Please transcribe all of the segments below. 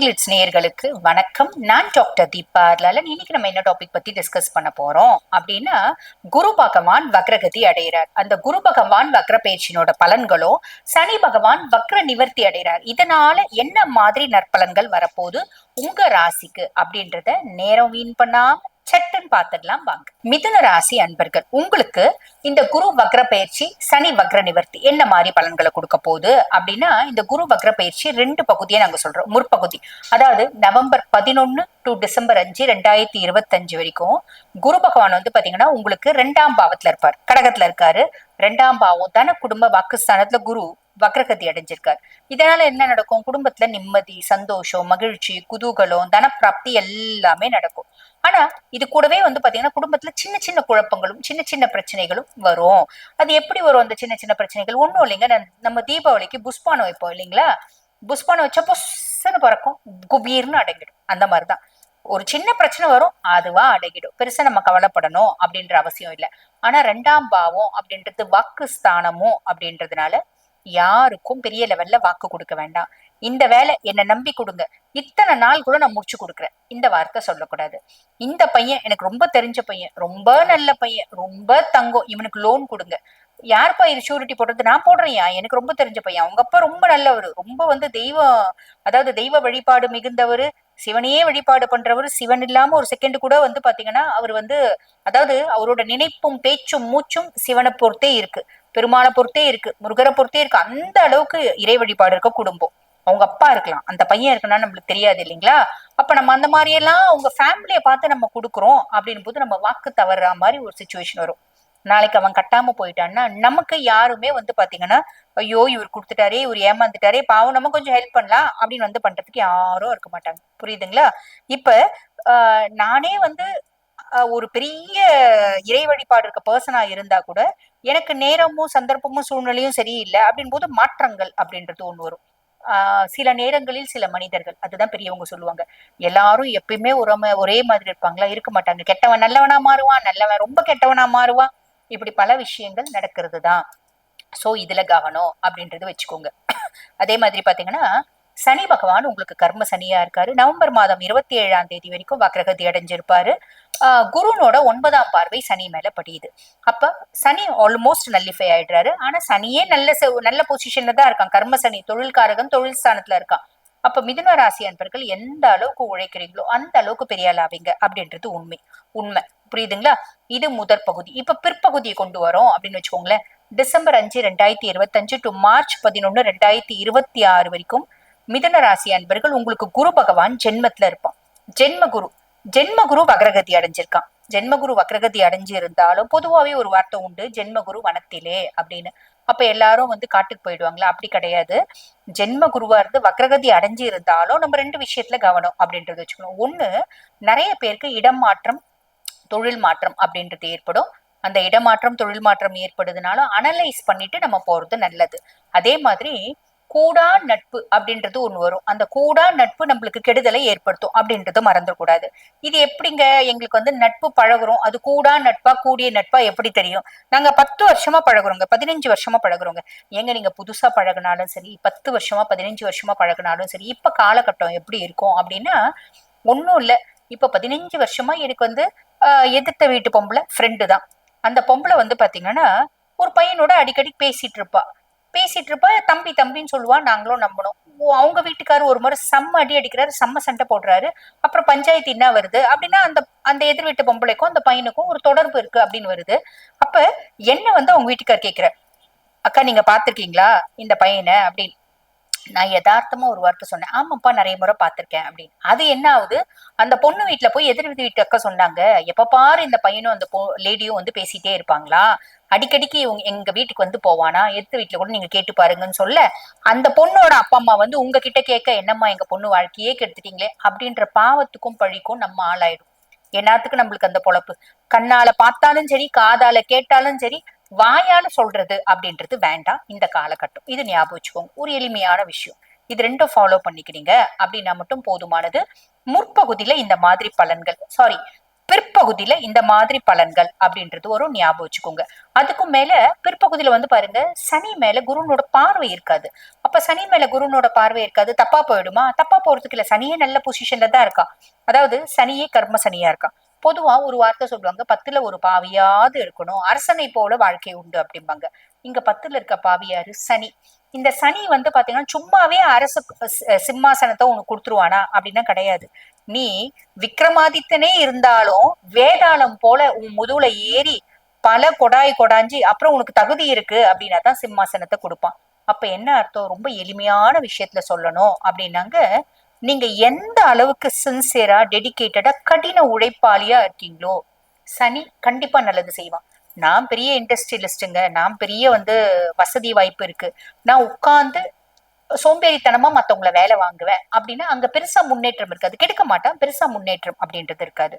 Glitz நேயர்களுக்கு வணக்கம். நான் டாக்டர் தீபா லலன் இன்னைக்கு நம்ம என்ன டாபிக் பத்தி டிஸ்கஸ் பண்ண போறோம்? அப்படின்னா குரு பகவான் வக்ரகதி அடைகிறார். அந்த குரு பகவான் வக்ர பயிற்சியினோட பலன்களோ சனி பகவான் வக்ர நிவர்த்தி அடைகிறார். இதனால என்ன மாதிரி நற்பலன்கள் வரப்போகுது? உங்க ராசிக்கு அப்படின்றத நேரம் வீண் பண்ணாம சட்டுன்னு பார்த்துடலாம் வாங்க. மிதுன ராசி அன்பர்கள் உங்களுக்கு இந்த குரு வக்ர பயிற்சி சனி வக்ர நிவர்த்தி என்ன மாதிரி பலன்களை கொடுக்க போகுது? அப்படின்னா இந்த குரு வக்ர பயிற்சி ரெண்டு பகுதியை நாங்க சொல்றோம். முற்பகுதி. அதாவது நவம்பர் பதினொன்னு டு டிசம்பர் அஞ்சு ரெண்டாயிரத்தி இருபத்தஞ்சு வரைக்கும் குரு பகவான் வந்து பாத்தீங்கன்னா உங்களுக்கு ரெண்டாம் பாவத்துல இருப்பார். கடகத்துல இருக்காரு. ரெண்டாம் பாவம் தன குடும்ப வாக்குஸ்தானத்துல குரு வக்ரகதி அடைஞ்சிருக்கார். இதனால என்ன நடக்கும்? குடும்பத்துல நிம்மதி சந்தோஷம் மகிழ்ச்சி குதூகலம் தனப்பிராப்தி எல்லாமே நடக்கும். ஆனா இது கூடவே வந்து பாத்தீங்கன்னா குடும்பத்துல சின்ன சின்ன குழப்பங்களும் சின்ன சின்ன பிரச்சனைகளும் வரும். அது எப்படி வரும்? அந்த சின்ன சின்ன பிரச்சனைகள் ஒண்ணும் இல்லைங்க. நம்ம தீபாவளிக்கு புஷ்பானம் வைப்போம் இல்லைங்களா? புஷ்பானம் வச்சா பொஸ்ன்னு பறக்கும். குபீர்னு அடங்கிடும். அந்த மாதிரிதான். ஒரு சின்ன பிரச்சனை வரும் அதுவா அடங்கிடும். பெருசா நம்ம கவலைப்படணும் அப்படின்ற அவசியம் இல்லை. ஆனா ரெண்டாம் பாவம் அப்படின்றது வாக்கு ஸ்தானமும் அப்படின்றதுனால யாருக்கும் பெரிய லெவல்ல வாக்கு கொடுக்க வேண்டாம். இந்த வேலை என்னை நம்பி கொடுங்க. இத்தனை நாள் கூட நான் முடிச்சு கொடுக்குறேன். இந்த வார்த்தை சொல்லக்கூடாது. இந்த பையன் எனக்கு ரொம்ப தெரிஞ்ச பையன். ரொம்ப நல்ல பையன். ரொம்ப தங்கம். இவனுக்கு லோன் கொடுங்க. யாருப்பா இது ஷூரிட்டி போடுறது? நான் போடுறேன்யா. எனக்கு ரொம்ப தெரிஞ்ச பையன். அவங்க அப்பா ரொம்ப நல்லவர். ரொம்ப வந்து தெய்வம் அதாவது தெய்வ வழிபாடு மிகுந்தவர். சிவனையே வழிபாடு பண்றவர். சிவன் இல்லாம ஒரு செகண்ட் கூட வந்து பாத்தீங்கன்னா அவர் வந்து அதாவது அவரோட நினைப்பும் பேச்சும் மூச்சும் சிவனை பொறுத்தே இருக்கு. பெருமாளை பொறுத்தே இருக்கு முருகரை பொறுத்தே இருக்கு. அந்த அளவுக்கு இறை வழிபாடு இருக்க குடும்பம். அவங்க அப்பா இருக்கலாம் அந்த பையன் இருக்குன்னா நம்மளுக்கு தெரியாது இல்லைங்களா? அப்ப நம்ம அந்த மாதிரி எல்லாம் அவங்க ஃபேமிலியை பார்த்து நம்ம கொடுக்குறோம் அப்படின் போது நம்ம வாக்கு தவறுற மாதிரி ஒரு சுச்சுவேஷன் வரும். நாளைக்கு அவன் கட்டாம போயிட்டான்னா நமக்கு யாருமே வந்து பாத்தீங்கன்னா ஐயோ இவர் கொடுத்துட்டாரே இவர் ஏமாந்துட்டாரே பாவம் நம்ம கொஞ்சம் ஹெல்ப் பண்ணலாம் அப்படின்னு வந்து பண்றதுக்கு யாரும் இருக்க மாட்டாங்க. புரியுதுங்களா? இப்ப ஆஹ், நானே வந்து ஒரு பெரிய இறை வழிபாடு இருக்க பர்சனா இருந்தா கூட எனக்கு நேரமும் சந்தர்ப்பமும் சூழ்நிலையும் சரியில்லை அப்படின் போது மாற்றங்கள் அப்படின்றது ஒண்ணு வரும். ஆஹ் சில நேரங்களில் சில மனிதர்கள் அதுதான் பெரியவங்க சொல்லுவாங்க. எல்லாரும் எப்பயுமே ஒரு ஒரே மாதிரி இருப்பாங்களா? இருக்க மாட்டாங்க. கெட்டவன் நல்லவனா மாறுவான் நல்லவன் ரொம்ப கெட்டவனா மாறுவான். இப்படி பல விஷயங்கள் நடக்கிறது தான் சோ இதுல கவனம் அப்படின்றது வச்சுக்கோங்க. அதே மாதிரி பாத்தீங்கன்னா சனி பகவான் உங்களுக்கு கர்ம சனியா இருக்காரு. நவம்பர் மாதம் இருபத்தி ஏழாம் தேதி வரைக்கும் வக்ரகதி அடைஞ்சிருப்பாரு. குருனோட ஒன்பதாம் பார்வை சனி மேல படியுது. அப்ப சனி ஆல்மோஸ்ட் நல்லிஃபை ஆயிடுறாரு. ஆனா சனியே நல்ல நல்ல பொசிஷன்ல தான் இருக்கான். கர்ம சனி தொழில்காரகன் தொழில் ஸ்தானத்துல இருக்கான். அப்ப மிதுன ராசி அன்பர்கள் எந்த அளவுக்கு உழைக்கிறீங்களோ அந்த அளவுக்கு பெரிய ஆவீங்க அப்படின்றது உண்மை. உண்மை. புரியுதுங்களா? இது முதற் பகுதி. இப்ப பிற்பகுதியை கொண்டு வரோம் அப்படின்னு வச்சுக்கோங்களேன். டிசம்பர் அஞ்சு ரெண்டாயிரத்தி இருபத்தஞ்சு டு மார்ச் பதினொன்னு ரெண்டாயிரத்தி இருபத்தி ஆறு வரைக்கும் மிதன ராசி அன்பர்கள் உங்களுக்கு குரு பகவான் ஜென்மத்துல இருப்பான். ஜென்ம குரு ஜென்ம குரு வக்ரகதி அடைஞ்சிருக்கான். ஜென்மகுரு வக்ரகதி அடைஞ்சு இருந்தாலும் பொதுவாவே ஒரு வார்த்தை உண்டு ஜென்மகுரு வனத்திலே அப்படின்னு. அப்ப எல்லாரும் வந்து காட்டுக்கு போயிடுவாங்களா? அப்படி கிடையாது. ஜென்ம குருவா இருந்து வக்ரகதி அடைஞ்சு இருந்தாலும் நம்ம ரெண்டு விஷயத்துல கவனம் அப்படின்றது வச்சுக்கணும். ஒண்ணு நிறைய பேருக்கு இடம் மாற்றம் தொழில் மாற்றம் அப்படின்றது ஏற்படும். அந்த இடமாற்றம் தொழில் மாற்றம் ஏற்படுதுனாலும் அனலைஸ் பண்ணிட்டு நம்ம போறது நல்லது. அதே மாதிரி கூடா நட்பு அப்படின்றது ஒண்ணு வரும். அந்த கூடா நட்பு நம்மளுக்கு கெடுதலை ஏற்படுத்தும் அப்படின்றது மறந்துடக்கூடாது. இது எப்படிங்க எங்களுக்கு வந்து நட்பு பழகுறோம்? அது கூடா நட்பா கூடிய நட்பா எப்படி தெரியும்? நாங்க பத்து வருஷமா பழகுறோங்க. பதினஞ்சு வருஷமா பழகுறோங்க. எங்க நீங்க புதுசா பழகுனாலும் சரி பத்து வருஷமா பதினஞ்சு வருஷமா பழகுனாலும் சரி இப்ப காலகட்டம் எப்படி இருக்கும் அப்படின்னா ஒன்றும் இல்லை. இப்ப பதினஞ்சு வருஷமா எனக்கு வந்து எதிர்த்த வீட்டு பொம்பளை ஃப்ரெண்டு தான். அந்த பொம்பளை வந்து பாத்தீங்கன்னா ஒரு பையனோட அடிக்கடி பேசிட்டு இருப்பா. பேசிட்டு இருப்ப தம்பி தம்பின்னு சொல்லுவா நாங்களும் நம்பணும் ஓ, அவங்க வீட்டுக்காரர் ஒரு முறை செம்ம அடி அடிக்கிறாரு செம்ம சண்டை போடுறாரு. அப்புறம் பஞ்சாயத்து என்ன வருது? அப்படின்னா அந்த அந்த எதிர் வீட்டு பொம்பளைக்கும் அந்த பையனுக்கும் ஒரு தொடர்பு இருக்கு அப்படின்னு வருது. அப்ப என்ன வந்து அவங்க வீட்டுக்கார் கேக்குற அக்கா நீங்க பாத்திருக்கீங்களா இந்த பையனை? அப்படின்னு. நான் யதார்த்தமா ஒரு வார்த்தை சொன்னேன். ஆமாப்பா நிறைய முறை பார்த்திருக்கேன் அப்படின்னு. அது என்ன ஆகுது? அந்த பொண்ணு வீட்டுல போய் எதிர் வீட்டு அக்கா சொன்னாங்க எப்ப பாரு இந்த பையனும் அந்த லேடியும் வந்து பேசிட்டே இருப்பாங்களா? அடிக்கடிக்கு இவங்க எங்க வீட்டுக்கு வந்து போவானா? எடுத்து வீட்டுல கூட நீங்க கேட்டு பாருங்கன்னு சொல்ல அந்த பொண்ணோட அப்பா அம்மா வந்து உங்ககிட்ட கேட்க என்னம்மா எங்க பொண்ணு வாழ்க்கையே கெடுத்துட்டீங்களே? அப்படின்ற பாவத்துக்கும் பழிக்கும் நம்ம ஆளாயிடும் என்னத்துக்கு நம்மளுக்கு அந்த பொழப்பு. கண்ணால பார்த்தாலும் சரி காதால கேட்டாலும் சரி வாயால சொல்றது அப்படின்றது வேண்டாம். இந்த காலகட்டம். இது ஞாபகம் வச்சுக்கோங்க. ஒரு எளிமையான விஷயம். இது ரெண்டும் ஃபாலோ பண்ணிக்கிறீங்க அப்படின்னா மட்டும் போதுமானது. முற்பகுதியில இந்த மாதிரி பலன்கள் சாரி பிற்பகுதியில இந்த மாதிரி பலன்கள் அப்படின்றது ஒரு ஞாபகம் வச்சுக்கோங்க. அதுக்கும் மேல பிற்பகுதியில வந்து பாருங்க சனி மேல குருனோட பார்வை இருக்காது. அப்ப சனி மேல குருனோட பார்வை இருக்காது. தப்பா போயிடுமா? தப்பா போறதுக்கு இல்ல. சனியே நல்ல பொசிஷன்ல தான் இருக்கா. அதாவது சனியே கர்ம சனியா இருக்கான் பொதுவா ஒரு வார்த்தை சொல்லுவாங்க பத்துல ஒரு பாவியாவது இருக்கணும். அரசனை போல வாழ்க்கை உண்டு அப்படிம்பாங்க. இங்க பத்துல இருக்க பாவியாரு சனி. இந்த சனி வந்து பாத்தீங்கன்னா சும்மாவே அரசு சிம்மாசனத்தை உனக்கு கொடுத்துருவானா? அப்படின்னா கிடையாது. நீ விக்ரமாதித்தனே இருந்தாலும் வேதாளம் போல உன் முதுகுல ஏறி பல கொடாய் கொடாஞ்சி அப்புறம் உனக்கு தகுதி இருக்கு அப்படின்னா தான் சிம்மாசனத்தை கொடுப்பான். அப்ப என்ன அர்த்தம்? ரொம்ப எளிமையான விஷயத்துல சொல்லணும் அப்படின்னாங்க நீங்க எந்த அளவுக்கு சின்சியரா டெடிக்கேட்டடா கடின உழைப்பாளியா இருக்கீங்களோ சனி கண்டிப்பா நல்லது செய்வான். நான் பெரிய இண்டஸ்ட்ரியலிஸ்ட்டுங்க நான் பெரிய வந்து வசதி வாய்ப்பு இருக்கு. நான் உட்கார்ந்து சோம்பேறித்தனமா மத்தவங்கள வேலை வாங்குவேன் அப்படின்னா அங்க பெருசா முன்னேற்றம் இருக்காது. கெடுக்க மாட்டான். பெருசா முன்னேற்றம் அப்படின்றது இருக்காது.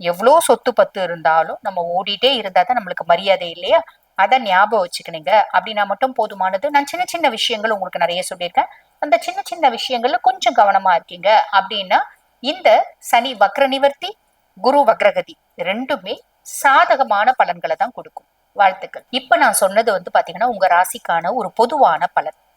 எவ்வளோ சொத்து பத்து இருந்தாலும் நம்ம ஓடிட்டே இருந்தா தான் நம்மளுக்கு மரியாதை இல்லையா? அதை ஞாபகம் வச்சுக்கணுங்க. அப்படின்னா மட்டும் போதுமானது. நான் சின்ன சின்ன விஷயங்கள் உங்களுக்கு நிறைய சொல்லியிருக்கேன். அந்த சின்ன சின்ன விஷயங்கள்ல கொஞ்சம் கவனமா இருக்கீங்க. அப்படின்னா இந்த சனி வக்ர நிவர்த்தி குரு வக்ரகதி ரெண்டுமே சாதகமான பலன்களை தான் கொடுக்கும். வாழ்த்துக்கள். இப்ப நான் சொன்னது வந்து பாத்தீங்கன்னா உங்க ராசிக்கான ஒரு பொதுவான பலன்.